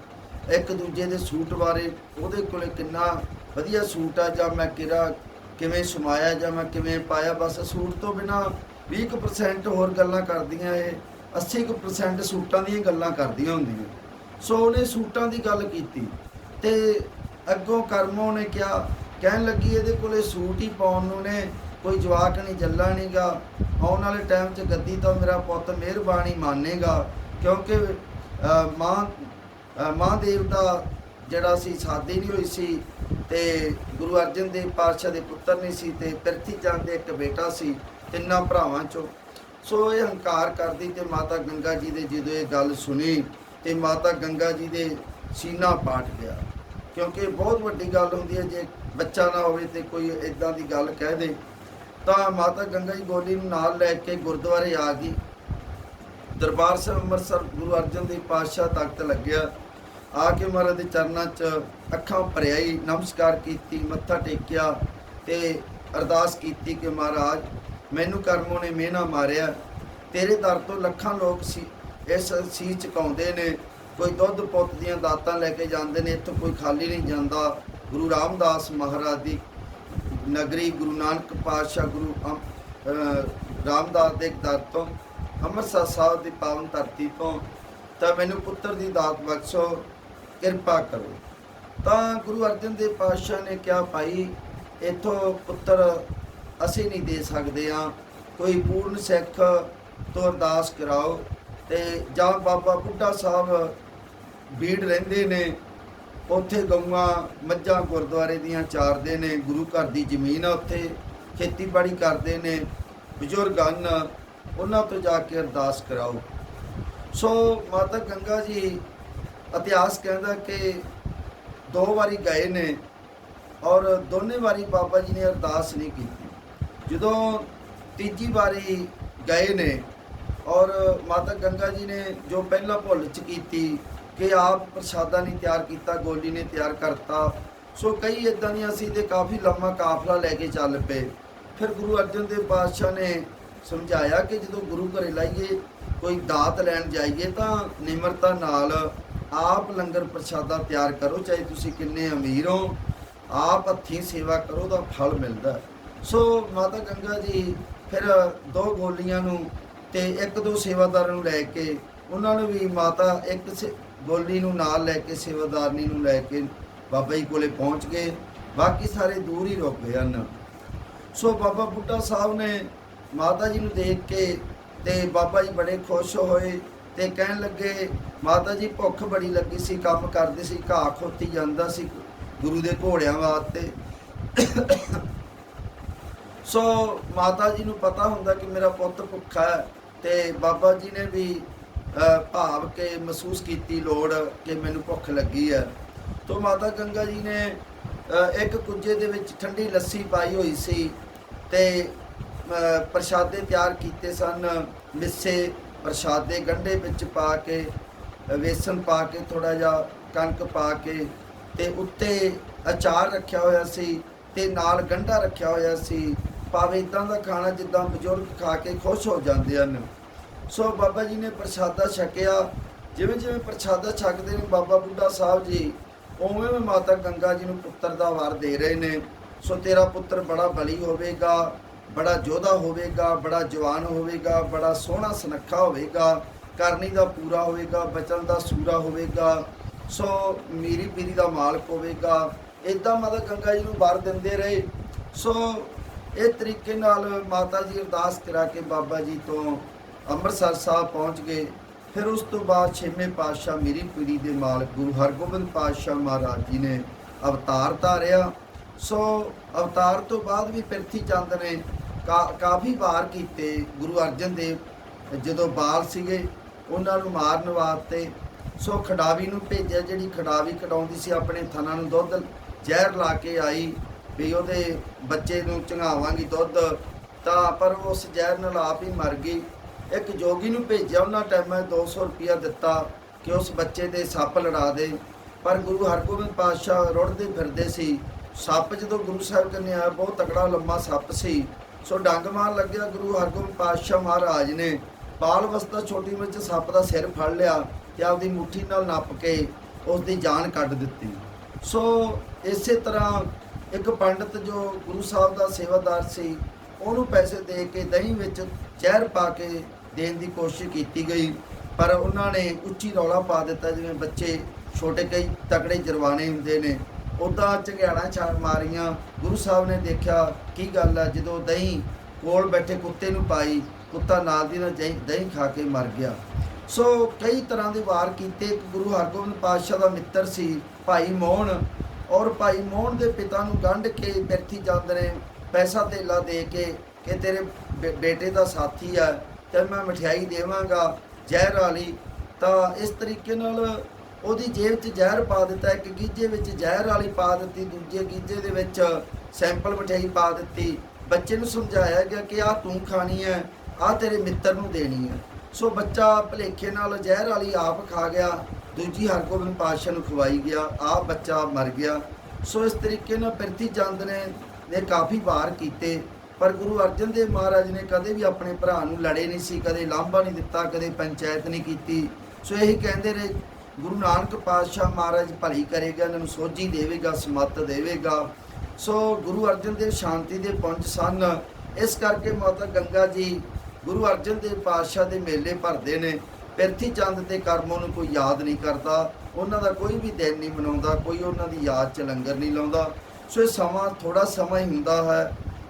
ਇੱਕ ਦੂਜੇ ਦੇ ਸੂਟ ਬਾਰੇ, ਉਹਦੇ ਕੋਲੇ ਕਿੰਨਾ ਵਧੀਆ ਸੂਟ ਆ, ਜਾਂ ਮੈਂ ਕਿਹੜਾ ਕਿਵੇਂ ਸਮਾਇਆ, ਜਾਂ ਮੈਂ ਕਿਵੇਂ ਪਾਇਆ, ਬਸ ਸੂਟ ਤੋਂ ਬਿਨਾ 20% ਹੋਰ ਗੱਲਾਂ ਕਰਦੀਆਂ ਇਹ 80% ਸੂਟਾਂ ਦੀਆਂ ਗੱਲਾਂ ਕਰਦੀਆਂ ਹੁੰਦੀਆਂ। ਸੋ ਉਹਨੇ ਸੂਟਾਂ ਦੀ ਗੱਲ ਕੀਤੀ, ਤੇ ਅੱਗੋਂ ਕਰਮੋਂ ਨੇ ਕਿਹਾ ਕਹਿਣ ਲੱਗੀ ਇਹਦੇ ਕੋਲੇ ਸੂਟ ਹੀ ਪਾਉਣ ਨੂੰ ਨੇ ਕੋਈ ਜਵਾਕ ਨਹੀਂ ਜੱਲਾ ਨਹੀਂਗਾ। ਆਉਣ ਵਾਲੇ ਟਾਈਮ 'ਚ ਗੱਦੀ ਤਾਂ ਮੇਰਾ ਪੁੱਤ ਮਿਹਰਬਾਨੀ ਮੰਨੇਗਾ ਕਿਉਂਕਿ ਅਹ, ਮਾਂ ਅਹ, ਮਹਾਂਦੇਵ ਦਾ ਜਿਹੜਾ ਸੀ ਸਾਦੀ ਨਹੀਂ ਹੋਈ ਸੀ ਤੇ ਗੁਰੂ ਅਰਜਨ ਦੇਵ ਪਾਤਸ਼ਾਹ ਦੇ ਪੁੱਤਰ ਨਹੀਂ ਸੀ ਤੇ ਪਿਰਥੀ ਚੰਦ ਦੇ ਇੱਕ ਬੇਟਾ ਸੀ ਤਿੰਨਾਂ ਭਰਾਵਾਂ ਚੋਂ। ਸੋ ਇਹ ਹੰਕਾਰ ਕਰਦੀ ਤੇ ਮਾਤਾ ਗੰਗਾ ਜੀ ਦੇ ਜਦੋਂ ਇਹ ਗੱਲ ਸੁਣੀ ਤੇ ਮਾਤਾ ਗੰਗਾ ਜੀ ਦੇ ਸੀਨਾ ਪਾਟ ਗਿਆ। ਕਿਉਂਕਿ ਬਹੁਤ ਵੱਡੀ ਗੱਲ ਹੁੰਦੀ ਹੈ, ਜੇ ਬੱਚਾ ਨਾ ਹੋਵੇ ਤੇ ਕੋਈ ਇਦਾਂ ਦੀ ਗੱਲ ਕਹਿ ਦੇ। ਤਾਂ ਮਾਤਾ ਗੰਗਾ ਜੀ ਗੋਲੀ ਨੂੰ ਨਾਲ ਲੈ ਕੇ ਗੁਰਦੁਆਰੇ ਆ ਗਈ। ਦਰਬਾਰ ਸਾਹਿਬ ਅੰਮ੍ਰਿਤਸਰ ਗੁਰੂ ਅਰਜਨ ਦੇਵ ਪਾਤਸ਼ਾਹ ਤਖਤ ਲੱਗਿਆ। ਆ ਕੇ ਮਹਾਰਾਜ ਦੇ ਚਰਨਾਂ 'ਚ ਅੱਖਾਂ ਭਰਿਆਈ, ਨਮਸਕਾਰ ਕੀਤੀ, ਮੱਥਾ ਟੇਕਿਆ ਤੇ ਅਰਦਾਸ ਕੀਤੀ ਕਿ ਮਹਾਰਾਜ, ਮੈਨੂੰ ਕਰਮੋਂ ਨੇ ਮਿਹਨਾ ਮਾਰਿਆ। ਤੇਰੇ ਦਰ ਤੋਂ ਲੱਖਾਂ ਲੋਕ ਸੀ, ਇਸ ਸੀਸ ਚੁਕਾਉਂਦੇ ਨੇ। ਕੋਈ ਦੁੱਧ ਪੁੱਤ ਦੀਆਂ ਦਾਤਾਂ ਲੈ ਕੇ ਜਾਂਦੇ ਨੇ, ਇੱਥੋਂ ਕੋਈ ਖਾਲੀ ਨਹੀਂ ਜਾਂਦਾ। ਗੁਰੂ ਰਾਮਦਾਸ ਮਹਾਰਾਜ ਦੀ ਨਗਰੀ ਗੁਰੂ ਨਾਨਕ ਪਾਤਸ਼ਾਹ ਗੁਰੂ ਅਮ- ਰਾਮਦਾਸ ਦੇ ਦਰ ਤੋਂ, ਅੰਮ੍ਰਿਤਸਰ ਸਾਹਿਬ ਦੀ ਪਾਵਨ ਧਰਤੀ ਤੋਂ, ਤਾਂ ਮੈਨੂੰ ਪੁੱਤਰ ਦੀ ਦਾਤ ਬਖਸ਼ੋ, ਕਿਰਪਾ ਕਰੋ। ਤਾਂ ਗੁਰੂ ਅਰਜਨ ਦੇਵ ਪਾਤਸ਼ਾਹ ਨੇ ਕਿਹਾ, ਭਾਈ, ਇਥੋਂ ਪੁੱਤਰ ਅਸੀਂ ਨਹੀਂ ਦੇ ਸਕਦੇ ਆ। ਕੋਈ ਪੂਰਨ ਸਿੱਖ ਤੋਂ ਅਰਦਾਸ ਕਰਾਓ ਤੇ ਜਾਂ ਬਾਬਾ ਬੁੱਢਾ ਸਾਹਿਬ ਬੀੜ ਰਹਿੰਦੇ ਨੇ। ਉੱਥੇ ਗਊਆਂ ਮੱਝਾਂ ਗੁਰਦੁਆਰੇ ਦੀਆਂ ਚਾਰਦੇ ਨੇ। ਗੁਰੂ ਘਰ ਦੀ ਜ਼ਮੀਨ ਆ ਉੱਥੇ। ਖੇਤੀਬਾੜੀ ਕਰਦੇ ਨੇ। ਬਜ਼ੁਰਗ ਹਨ। ਉਹਨਾਂ ਤੋਂ ਜਾ ਕੇ ਅਰਦਾਸ ਕਰਾਓ। ਸੋ ਮਾਤਾ ਗੰਗਾ ਜੀ ਇਤਿਹਾਸ ਕਹਿੰਦਾ ਕਿ ਦੋ ਵਾਰੀ ਗਏ ਨੇ ਔਰ ਦੋਨੇ ਵਾਰੀ ਬਾਬਾ ਜੀ ਨੇ ਅਰਦਾਸ ਨਹੀਂ ਕੀਤੀ। ਜਦੋਂ ਤੀਜੀ ਵਾਰੀ ਗਏ ਨੇ ਔਰ ਮਾਤਾ ਗੰਗਾ ਜੀ ਨੇ ਜੋ ਪਹਿਲਾਂ ਭੁੱਲ ਚ ਕੀਤੀ ਕਿ ਆਪ ਪ੍ਰਸ਼ਾਦਾ ਨਹੀਂ ਤਿਆਰ ਕੀਤਾ, ਗੋਲੀ ਨੇ ਤਿਆਰ ਕਰਤਾ। ਸੋ ਕਈ ਇਦਾਂ ਦੀਆਂ ਸੀ ਤੇ ਕਾਫੀ ਲੰਮਾ ਕਾਫਲਾ ਲੈ ਕੇ ਚੱਲ ਪਏ। ਫਿਰ ਗੁਰੂ ਅਰਜਨ ਦੇਵ ਪਾਤਸ਼ਾਹ ਨੇ ਸਮਝਾਇਆ ਕਿ ਜਦੋਂ ਗੁਰੂ ਘਰੇ ਲਾਈਏ, ਕੋਈ ਦਾਤ ਲੈਣ ਜਾਈਏ, ਤਾਂ ਨਿਮਰਤਾ ਨਾਲ ਆਪ ਲੰਗਰ ਪ੍ਰਸ਼ਾਦਾ ਤਿਆਰ ਕਰੋ, ਚਾਹੇ ਤੁਸੀਂ ਕਿੰਨੇ ਅਮੀਰ ਹੋ। ਆਪ ਹੱਥੀਂ ਸੇਵਾ ਕਰੋ ਤਾਂ ਫਲ ਮਿਲਦਾ ਸੋ ਮਾਤਾ ਗੰਗਾ ਜੀ ਫਿਰ ਦੋ ਗੋਲੀਆਂ ਨੂੰ ਤੇ ਇੱਕ ਦੋ ਸੇਵਾਦਾਰਾਂ ਨੂੰ ਲੈ ਕੇ, ਉਹਨਾਂ ਨੂੰ ਵੀ ਮਾਤਾ ਇੱਕ ਸੇ- ਗੋਲੀ ਨੂੰ ਨਾਲ ਲੈ ਕੇ, ਸੇਵਾਦਾਰਨੀ ਨੂੰ ਲੈ ਕੇ ਬਾਬਾ ਜੀ ਕੋਲੇ ਪਹੁੰਚ ਗਏ। ਬਾਕੀ ਸਾਰੇ ਦੂਰ ਹੀ ਰੁਕ ਗਏ ਹਨ। ਸੋ ਬਾਬਾ ਬੁੱਢਾ ਸਾਹਿਬ ਨੇ ਮਾਤਾ ਜੀ ਨੂੰ ਦੇਖ ਕੇ ਤੇ ਬਾਬਾ ਜੀ ਬੜੇ ਖੁਸ਼ ਹੋਏ ਤੇ ਕਹਿਣ ਲੱਗੇ, ਮਾਤਾ ਜੀ, ਭੁੱਖ ਬੜੀ ਲੱਗੀ ਸੀ, ਕੰਮ ਕਰਦੇ ਸੀ, ਘਾਹ ਖੋਤੀ ਜਾਂਦਾ ਸੀ ਗੁਰੂ ਦੇ ਘੋੜਿਆਂ ਵਾਸਤੇ। ਸੋ ਮਾਤਾ ਜੀ ਨੂੰ ਪਤਾ ਹੁੰਦਾ ਕਿ ਮੇਰਾ ਪੁੱਤ ਭੁੱਖਾ ਹੈ ਤੇ ਬਾਬਾ ਜੀ ਨੇ ਵੀ ਭਾਵ ਕੇ ਮਹਿਸੂਸ ਕੀਤੀ ਲੋੜ ਕਿ ਮੈਨੂੰ ਭੁੱਖ ਲੱਗੀ ਹੈ। ਤੋਂ ਮਾਤਾ ਗੰਗਾ ਜੀ ਨੇ ਇੱਕ ਕੁੱਜੇ ਦੇ ਵਿੱਚ ਠੰਡੀ ਲੱਸੀ ਪਾਈ ਹੋਈ ਸੀ ਤੇ ਪ੍ਰਸ਼ਾਦੇ ਤਿਆਰ ਕੀਤੇ ਸਨ। ਮਿੱਸੇ ਪ੍ਰਸ਼ਾਦੇ ਗੰਢੇ ਵਿੱਚ ਪਾ ਕੇ, ਵੇਸਣ ਪਾ ਕੇ ਥੋੜਾ ਜਿਹਾ ਕਣਕ ਪਾ ਕੇ ਤੇ ਉੱਤੇ ਅਚਾਰ ਰੱਖਿਆ ਹੋਇਆ ਸੀ ਤੇ ਨਾਲ ਗੰਢਾ ਰੱਖਿਆ ਹੋਇਆ ਸੀ। ਭਾਵੇਂ ਇਦਾਂ ਦਾ ਖਾਣਾ ਜਿੱਦਾਂ ਬਜ਼ੁਰਗ ਖਾ ਕੇ ਖੁਸ਼ ਹੋ ਜਾਂਦੇ ਹਨ। ਸੋ ਬਾਬਾ ਜੀ ਨੇ ਪ੍ਰਸ਼ਾਦਾ ਛਕਿਆ। ਜਿਵੇਂ ਜਿਵੇਂ ਪ੍ਰਸ਼ਾਦਾ ਛਕਦੇ ਨੇ ਬਾਬਾ ਬੁੱਢਾ ਸਾਹਿਬ ਜੀ, ਉਵੇਂ ਉਵੇਂ ਮਾਤਾ ਗੰਗਾ ਜੀ ਨੂੰ ਪੁੱਤਰ ਦਾ ਵਾਰ ਦੇ ਰਹੇ ਨੇ। ਸੋ ਤੇਰਾ ਪੁੱਤਰ ਬੜਾ ਬਲੀ ਹੋਵੇਗਾ, ਬੜਾ ਯੋਧਾ ਹੋਵੇਗਾ, ਬੜਾ ਜਵਾਨ ਹੋਵੇਗਾ, ਬੜਾ ਸੋਹਣਾ ਸੁਨੱਖਾ ਹੋਵੇਗਾ, ਕਰਨੀ ਦਾ ਪੂਰਾ ਹੋਵੇਗਾ, ਬਚਨ ਦਾ ਸੂਰਾ ਹੋਵੇਗਾ। ਸੋ ਮੀਰੀ ਪੀਰੀ ਦਾ ਮਾਲਕ ਹੋਵੇਗਾ। ਇਦਾਂ ਮਾਤਾ ਗੰਗਾ ਜੀ ਨੂੰ ਵਰ ਦਿੰਦੇ ਰਹੇ। ਸੋ ਇਹ ਤਰੀਕੇ ਨਾਲ ਮਾਤਾ ਜੀ ਅਰਦਾਸ ਕਰਾ ਕੇ ਬਾਬਾ ਜੀ ਤੋਂ ਅੰਮ੍ਰਿਤਸਰ ਸਾਹਿਬ ਪਹੁੰਚ ਗਏ। ਫਿਰ ਉਸ ਤੋਂ ਬਾਅਦ ਛੇਵੇਂ ਪਾਤਸ਼ਾਹ ਮੇਰੀ ਪੀੜੀ ਦੇ ਮਾਲਕ ਗੁਰੂ ਹਰਗੋਬਿੰਦ ਪਾਤਸ਼ਾਹ ਮਹਾਰਾਜ ਜੀ ਨੇ ਅਵਤਾਰ ਧਾਰਿਆ। ਸੋ ਅਵਤਾਰ ਤੋਂ ਬਾਅਦ ਵੀ ਪ੍ਰਿਥੀ ਚੰਦ ਨੇ ਕਾ- ਕਾਫੀ ਵਾਰ ਕੀਤੇ ਗੁਰੂ ਅਰਜਨ ਦੇਵ ਜਦੋਂ ਬਾਲ ਸੀਗੇ, ਉਹਨਾਂ ਨੂੰ ਮਾਰਨ ਵਾਸਤੇ। ਸੋ ਖਡਾਵੀ ਨੂੰ ਭੇਜਿਆ, ਜਿਹੜੀ ਖਡਾਵੀ ਕਢਾਉਂਦੀ ਸੀ ਆਪਣੇ ਥਨਾਂ ਨੂੰ ਦੁੱਧ ਜ਼ਹਿਰ ਲਾ ਕੇ ਆਈ ਵੀ ਉਹਦੇ ਬੱਚੇ ਨੂੰ ਚੰਗਾਵਾਂਗੀ ਦੁੱਧ। ਤਾਂ ਪਰ ਉਸ ਜ਼ਹਿਰ ਨਾਲ ਆਪ ਹੀ ਮਰ ਗਈ। ਇੱਕ ਜੋਗੀ ਨੂੰ ਭੇਜਿਆ, ਉਹਨਾਂ ਟਾਈਮਾਂ 'ਚ 200 ਰੁਪਇਆ ਦਿੱਤਾ ਕਿ ਉਸ ਬੱਚੇ ਦੇ ਸੱਪ ਲੜਾ ਦੇ। ਪਰ ਗੁਰੂ ਹਰਗੋਬਿੰਦ ਪਾਤਸ਼ਾਹ ਰੁੜਦੇ ਫਿਰਦੇ ਸੀ। ਸੱਪ ਜਦੋਂ ਗੁਰੂ ਸਾਹਿਬ ਕੰਨੇ ਆਇਆ ਬਹੁਤ ਤਕੜਾ ਲੰਮਾ ਸੱਪ ਸੀ। ਸੋ ਡੰਗ ਮਾਰ ਲੱਗਿਆ, ਗੁਰੂ ਹਰਗੋਬਿੰਦ ਪਾਤਸ਼ਾਹ ਮਹਾਰਾਜ ਨੇ। ਬਾਲ ਅਵਸਥਾ ਛੋਟੀ ਵਿੱਚ ਸੱਪ ਦਾ ਸਿਰ ਫੜ ਲਿਆ ਤੇ ਆਪਦੀ ਮੁੱਠੀ ਨਾਲ ਨੱਪ ਕੇ ਉਸ ਦੀ ਜਾਨ ਕੱਢ ਦਿੱਤੀ। ਸੋ ਇਸੇ ਤਰ੍ਹਾਂ ਇੱਕ ਪੰਡਤ ਜੋ ਗੁਰੂ ਸਾਹਿਬ ਦਾ ਸੇਵਾਦਾਰ ਸੀ, ਉਹਨੂੰ ਪੈਸੇ ਦੇ ਕੇ ਦਹੀਂ ਵਿੱਚ ਜ਼ਹਿਰ ਪਾ ਕੇ ਦੇਣ ਦੀ ਕੋਸ਼ਿਸ਼ ਕੀਤੀ ਗਈ, ਪਰ ਉਹਨਾਂ ਨੇ ਉੱਚੀ ਰੌਲਾ ਪਾ ਦਿੱਤਾ, ਜਿਵੇਂ ਬੱਚੇ ਛੋਟੇ ਕਈ ਤਕੜੇ ਜਰਵਾਣੇ ਹੁੰਦੇ ਨੇ। ਉਦਾਂ ਝਗਿਆੜਾਂ ਛਾੜ ਮਾਰੀਆਂ, ਗੁਰੂ ਸਾਹਿਬ ਨੇ ਦੇਖਿਆ ਕੀ ਗੱਲ ਹੈ ਜਦੋਂ ਦਹੀਂ ਕੋਲ ਬੈਠੇ ਕੁੱਤੇ ਨੂੰ ਪਾਈ, ਕੁੱਤਾ ਨਾਲ ਦੀ ਨਾਲ ਦਹੀਂ ਖਾ ਕੇ ਮਰ ਗਿਆ। ਸੋ ਕਈ ਤਰ੍ਹਾਂ ਦੇ ਵਾਰ ਕੀਤੇ, ਇੱਕ ਗੁਰੂ ਹਰਗੋਬਿੰਦ ਪਾਤਸ਼ਾਹ ਦਾ ਮਿੱਤਰ ਸੀ ਭਾਈ ਮੋਹਨ, ਔਰ ਭਾਈ ਮੋਹਨ ਦੇ ਪਿਤਾ ਨੂੰ ਗੰਢ ਕੇ ਬਿਰਥੀ ਚੰਦ ਨੇ ਪੈਸਾ ਧੇਲਾ ਦੇ ਕੇ ਕਿ ਤੇਰੇ ਬੇ- ਬੇਟੇ ਦਾ ਸਾਥੀ ਹੈ ਤੇ ਮੈਂ ਮਠਿਆਈ ਦੇਵਾਂਗਾ ਜ਼ਹਿਰ ਵਾਲੀ। ਤਾਂ ਇਸ ਤਰੀਕੇ ਨਾਲ ਉਹਦੀ ਜੇਬ 'ਚ ਜ਼ਹਿਰ ਪਾ ਦਿੱਤਾ, ਇੱਕ ਗੀਜੇ ਵਿੱਚ ਜ਼ਹਿਰ ਵਾਲੀ ਪਾ ਦਿੱਤੀ, ਦੂਜੇ ਗੀਜੇ ਦੇ ਵਿੱਚ ਸੈਂਪਲ ਮਠਿਆਈ ਪਾ ਦਿੱਤੀ। ਬੱਚੇ ਨੂੰ ਸਮਝਾਇਆ ਗਿਆ ਕਿ ਆਹ ਤੂੰ ਖਾਣੀ ਹੈ ਆਹ ਤੇਰੇ ਮਿੱਤਰ ਨੂੰ ਦੇਣੀ ਹੈ ਸੋ ਬੱਚਾ ਭਲੇਖੇ ਨਾਲ ਜ਼ਹਿਰ ਵਾਲੀ ਆਪ ਖਾ ਗਿਆ, ਦੂਜੀ ਹਰਗੋਬਿੰਦ ਪਾਤਸ਼ਾਹ ਨੂੰ ਖਵਾਈ ਗਿਆ ਆਪ ਬੱਚਾ ਮਰ ਗਿਆ। ਸੋ ਇਸ ਤਰੀਕੇ ਨਾਲ ਪ੍ਰਿਥੀ ਚੰਦ ਨੇ ਨੇ ਕਾਫੀ ਵਾਰ ਕੀਤੇ। ਪਰ ਗੁਰੂ ਅਰਜਨ ਦੇਵ ਮਹਾਰਾਜ ਨੇ ਕਦੇ ਵੀ ਆਪਣੇ ਭਰਾ ਨੂੰ ਲੜੇ ਨਹੀਂ ਸੀ, ਕਦੇ ਲਾਂਭਾ ਨਹੀਂ ਦਿੱਤਾ, ਕਦੇ ਪੰਚਾਇਤ ਨਹੀਂ ਕੀਤੀ। ਸੋ ਇਹੀ ਕਹਿੰਦੇ ਰਹੇ ਗੁਰੂ ਨਾਨਕ ਪਾਤਸ਼ਾਹ ਮਹਾਰਾਜ ਭਲੀ ਕਰੇਗਾ, ਇਹਨਾਂ ਨੂੰ ਸੋਝੀ ਦੇਵੇਗਾ, ਸਮੱਤ ਦੇਵੇਗਾ। ਸੋ ਗੁਰੂ ਅਰਜਨ ਦੇਵ ਸ਼ਾਂਤੀ ਦੇ ਪੁੰਜ ਸਨ। ਇਸ ਕਰਕੇ ਮਾਤਾ ਗੰਗਾ ਜੀ ਗੁਰੂ ਅਰਜਨ ਦੇਵ ਪਾਤਸ਼ਾਹ ਦੇ ਮੇਲੇ ਭਰਦੇ ਨੇ। ਪਿਰਥੀ ਚੰਦ ਦੇ ਕਰਮੋਂ ਨੂੰ ਕੋਈ ਯਾਦ ਨਹੀਂ ਕਰਦਾ। ਉਹਨਾਂ ਦਾ ਕੋਈ ਵੀ ਦਿਨ ਨਹੀਂ ਮਨਾਉਂਦਾ, ਕੋਈ ਉਹਨਾਂ ਦੀ ਯਾਦ 'ਚ ਲੰਗਰ ਨਹੀਂ ਲਾਉਂਦਾ। ਸੋ ਇਹ ਸਮਾਂ ਥੋੜਾ ਸਮਾਂ ਹੀ ਹੁੰਦਾ ਹੈ।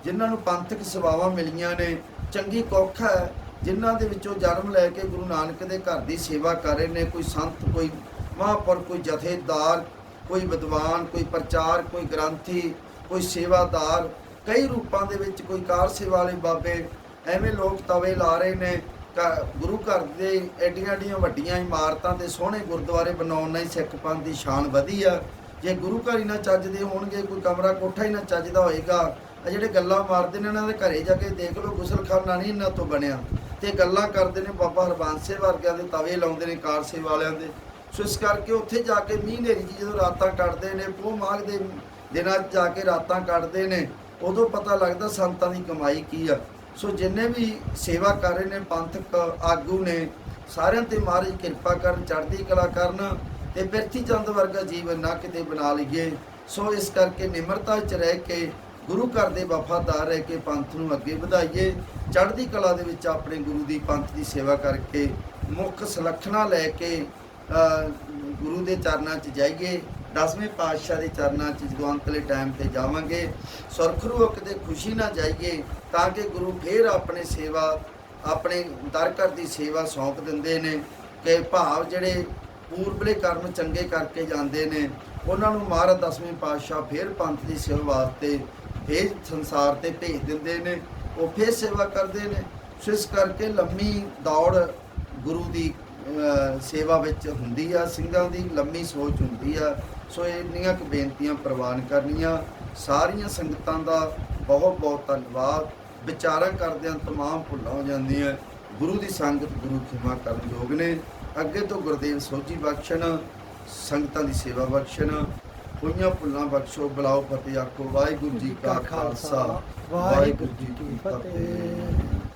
ਜਿਨ੍ਹਾਂ ਨੂੰ ਪੰਥਕ ਸੇਵਾਵਾਂ ਮਿਲੀਆਂ ਨੇ, ਚੰਗੀ ਕੁੱਖ ਹੈ, ਜਿਨ੍ਹਾਂ ਦੇ ਵਿੱਚੋਂ ਜਨਮ ਲੈ ਕੇ ਗੁਰੂ ਨਾਨਕ ਦੇ ਘਰ ਦੀ ਸੇਵਾ ਕਰ ਰਹੇ ਨੇ, ਕੋਈ ਸੰਤ, ਕੋਈ ਮਹਾਂਪੁਰ ਕੋਈ ਜਥੇਦਾਰ, ਕੋਈ ਵਿਦਵਾਨ, ਕੋਈ ਪ੍ਰਚਾਰ, ਕੋਈ ਗ੍ਰੰਥੀ, ਕੋਈ ਸੇਵਾਦਾਰ, ਕਈ ਰੂਪਾਂ ਦੇ ਵਿੱਚ ਕੋਈ ਕਾਰ ਸੇਵਾ ਵਾਲੇ ਬਾਬੇ, ਐਵੇਂ ਲੋਕ ਤਵੇ ਲਾ ਰਹੇ ਨੇ, ਘ- ਗੁਰੂ ਘਰ ਦੇ ਐਡੀਆਂ ਐਡੀਆਂ ਵੱਡੀਆਂ ਇਮਾਰਤਾਂ ਤੇ ਸੋਹਣੇ ਗੁਰਦੁਆਰੇ ਬਣਾਉਣ ਨਾਲ ਸਿੱਖ ਪੰਥ ਦੀ ਸ਼ਾਨ ਵਧੀ ਆ। ਜੇ ਗੁਰੂ ਘਰ ਹੀ ਨਾ ਚੱਜਦੇ ਹੋਣਗੇ, ਕੋਈ ਕਮਰਾ ਕੋਠਾ ਹੀ ਨਾ ਚੱਜਦਾ ਹੋਏਗਾ ਆ ਜਿਹੜੇ ਗੱਲਾਂ ਮਾਰਦੇ ਨੇ ਇਹਨਾਂ ਦੇ ਘਰੇ ਜਾ ਕੇ ਦੇਖ ਲਓ, ਗੁਸਲਖਾਨਾ ਨਹੀਂ ਇਹਨਾਂ ਤੋਂ ਬਣਿਆ। ਤੇ ਗੱਲਾਂ ਕਰਦੇ ਨੇ ਬਾਬਾ ਹਰਬੰਸੇ ਵਰਗਿਆਂ ਦੇ, ਤਵੇ ਲਾਉਂਦੇ ਨੇ ਕਾਰ ਸੇਵਾ ਵਾਲਿਆਂ ਦੇ। ਸੋ ਇਸ ਕਰਕੇ ਉੱਥੇ ਜਾ ਕੇ ਮੀਂਹ ਹਨੇਰੀ 'ਚ ਜਦੋਂ ਰਾਤਾਂ ਕੱਟਦੇ ਨੇ, ਪੋਹ ਮਾਘ ਦੇ ਦਿਨਾਂ 'ਚ ਜਾ ਕੇ ਰਾਤਾਂ ਕੱਟਦੇ ਨੇ, ਉਦੋਂ ਪਤਾ ਲੱਗਦਾ ਸੰਤਾਂ ਦੀ ਕਮਾਈ ਕੀ ਆ। ਸੋ ਜਿੰਨੇ ਵੀ ਸੇਵਾ ਕਰ ਰਹੇ ਨੇ, ਪੰਥਕ ਆਗੂ ਨੇ, ਸਾਰਿਆਂ ਤੇ ਮਹਾਰਾਜ ਕਿਰਪਾ ਕਰਨ, ਚੜ੍ਹਦੀ ਕਲਾ ਕਰਨ ਤੇ ਬਿਰਥੀ ਚੰਦ ਵਰਗਾ ਜੀਵਨ ਨਾ ਕਿਤੇ ਬਣਾ ਲਈਏ। ਸੋ ਇਸ ਕਰਕੇ ਨਿਮਰਤਾ 'ਚ ਰਹਿ ਕੇ ਗੁਰੂ ਘਰ ਦੇ ਵਫਾਦਾਰ ਰਹਿ ਕੇ ਪੰਥ ਨੂੰ ਅੱਗੇ ਵਧਾਈਏ। ਚੜ੍ਹਦੀ ਕਲਾ ਦੇ ਵਿੱਚ ਆਪਣੇ ਗੁਰੂ ਦੀ ਪੰਥ ਦੀ ਸੇਵਾ ਕਰਕੇ ਮੁੱਖ ਸੁਲੱਖਣਾ ਲੈ ਕੇ ਗੁਰੂ ਦੇ ਚਰਨਾਂ 'ਚ ਜਾਈਏ। ਦਸਵੇਂ ਪਾਤਸ਼ਾਹ ਦੇ ਚਰਨਾਂ 'ਚ ਜਦੋਂ ਅੰਤਲੇ ਟਾਈਮ ਤੇ ਜਾਵਾਂਗੇ ਸੁਰਖਰੂ ਕਿਤੇ ਖੁਸ਼ੀ ਨਾਲ ਜਾਈਏ ਤਾਂ ਕਿ ਗੁਰੂ ਫੇਰ ਆਪਣੇ ਸੇਵਾ, ਆਪਣੇ ਦਰ ਘਰ ਦੀ ਸੇਵਾ ਸੌਂਪ ਦਿੰਦੇ ਨੇ ਕਿ ਭਾਵ ਜਿਹੜੇ ਪੂਰਬਲੇ ਕਰਮ ਚੰਗੇ ਕਰਕੇ ਜਾਂਦੇ ਨੇ, ਉਹਨਾਂ ਨੂੰ ਮਹਾਰਾਜ ਦਸਵੇਂ ਪਾਤਸ਼ਾਹ ਫੇਰ ਪੰਥ ਦੀ ਸੇਵਾ ਵਾਸਤੇ ਫੇਰ ਸੰਸਾਰ ਤੇ ਭੇਜ ਦਿੰਦੇ ਨੇ, ਉਹ ਫਿਰ ਸੇਵਾ ਕਰਦੇ ਨੇ। ਸੋ ਇਸ ਕਰਕੇ ਲੰਮੀ ਦੌੜ ਗੁਰੂ ਦੀ ਸੇਵਾ ਵਿੱਚ ਹੁੰਦੀ ਆ, ਸਿੰਘਾਂ ਦੀ ਲੰਮੀ ਸੋਚ ਹੁੰਦੀ ਆ। ਸੋ ਇੰਨੀਆਂ ਕੁ ਬੇਨਤੀਆਂ ਪ੍ਰਵਾਨ ਕਰਨੀਆਂ। ਸਾਰੀਆਂ ਸੰਗਤਾਂ ਦਾ ਬਹੁਤ ਬਹੁਤ ਧੰਨਵਾਦ। ਵਿਚਾਰਾਂ ਕਰਦਿਆਂ ਤਮਾਮ ਭੁੱਲਾਂ ਹੋ ਜਾਂਦੀਆਂ। ਗੁਰੂ ਦੀ ਸੰਗਤ ਗੁਰੂ ਖਿਮਾ ਕਰਨ ਯੋਗ ਨੇ। ਅੱਗੇ ਤੋਂ ਗੁਰਦੇਵ ਸੋਝੀ ਬਖਸ਼ਣ, ਸੰਗਤਾਂ ਦੀ ਸੇਵਾ ਬਖਸ਼ਣ। ਹੋਈਆਂ ਭੁੱਲਾਂ ਬਖਸ਼ੋ ਬਲਾਓ ਫਤਿਹ ਆਖੋ ਵਾਹਿਗੁਰੂ ਜੀ ਕਾ ਖਾਲਸਾ ਵਾਹਿਗੁਰੂ ਜੀ ਕੀ ਫਤਿਹ।